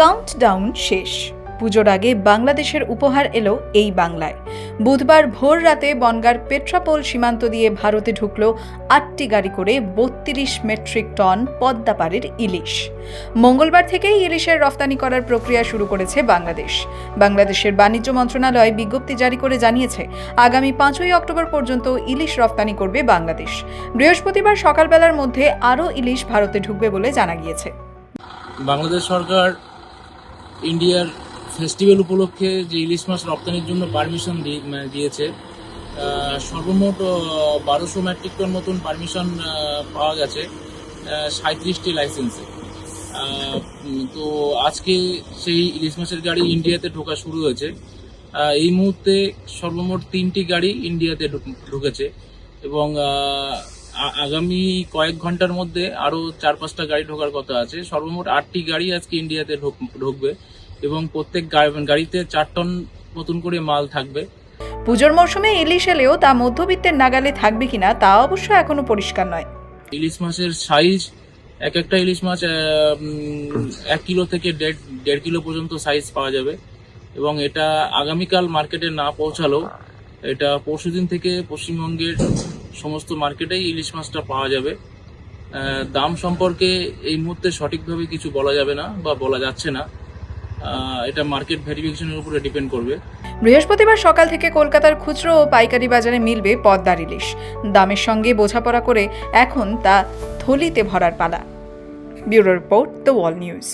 Countdown শেষ। পুজোর আগে বাংলাদেশের উপহার এলো এই বাংলায়। বুধবার ভোর রাতে বনগার পেট্রাপোল সীমান্ত দিয়ে ভারতে ঢুকলো আটটি গাড়ি করে বত্রিশ মেট্রিক টন পদ্মাপাড়ের ইলিশ। মঙ্গলবার থেকেই ইলিশের রফতানি করার প্রক্রিয়া শুরু করেছে বাংলাদেশ। বাংলাদেশের বাণিজ্য মন্ত্রণালয় বিজ্ঞপ্তি জারি করে জানিয়েছে, আগামী পাঁচই অক্টোবর পর্যন্ত ইলিশ রফতানি করবে বাংলাদেশ। বৃহস্পতিবার সকালবেলার মধ্যে আরও ইলিশ ভারতে ঢুকবে বলে জানা গিয়েছে। বাংলাদেশ সরকার ইন্ডিয়ার ফেস্টিভ্যাল উপলক্ষে যে ইলিশ মাছ রপ্তানির জন্য পারমিশন দিয়েছে সর্বমোট বারোশো মেট্রিক টন মতন পারমিশন পাওয়া গেছে সাঁত্রিশটি লাইসেন্সে। তো আজকে সেই ইলিশ মাছের গাড়ি ইন্ডিয়াতে ঢোকা শুরু হয়েছে। এই মুহূর্তে সর্বমোট তিনটি গাড়ি ইন্ডিয়াতে ঢুকেছে এবং আগামী কয়েক ঘণ্টার মধ্যে আরও চার পাঁচটা গাড়ি ঢোকার কথা আছে। সর্বমোট আটটি গাড়ি আজকে ইন্ডিয়াতে ঢুক- ঢুকবে এবং প্রত্যেক গাড়িতে চার টন মতন করে মাল থাকবে। পুজোর মরশুমে ইলিশ এলেও তা মধ্যবিত্তের নাগালে থাকবে কিনা তা অবশ্য এখনও পরিষ্কার নয়। ইলিশ মাছের সাইজ এক একটা ইলিশ মাছ এক কিলো থেকে দেড় দেড় কিলো পর্যন্ত সাইজ পাওয়া যাবে। এবং এটা আগামীকাল মার্কেটে না পৌঁছালেও এটা পরশুদিন থেকে পশ্চিমবঙ্গের সমস্ত মার্কেটেই ইলিশ মাছটা পাওয়া যাবে। দাম সম্পর্কে এই মুহূর্তে সঠিকভাবে কিছু বলা যাবে না বা বলা যাচ্ছে না। এটা মার্কেট ভেরিফিকেশনের উপরে ডিপেন্ড করবে। বৃহস্পতিবার সকাল থেকে কলকাতার খুচরো ও পাইকারি বাজারে মিলবে পদ্মার ইলিশ। দামের সঙ্গে বোঝাপড়া করে এখন তা থলিতে ভরার পালা। Bureau report, the Wall News.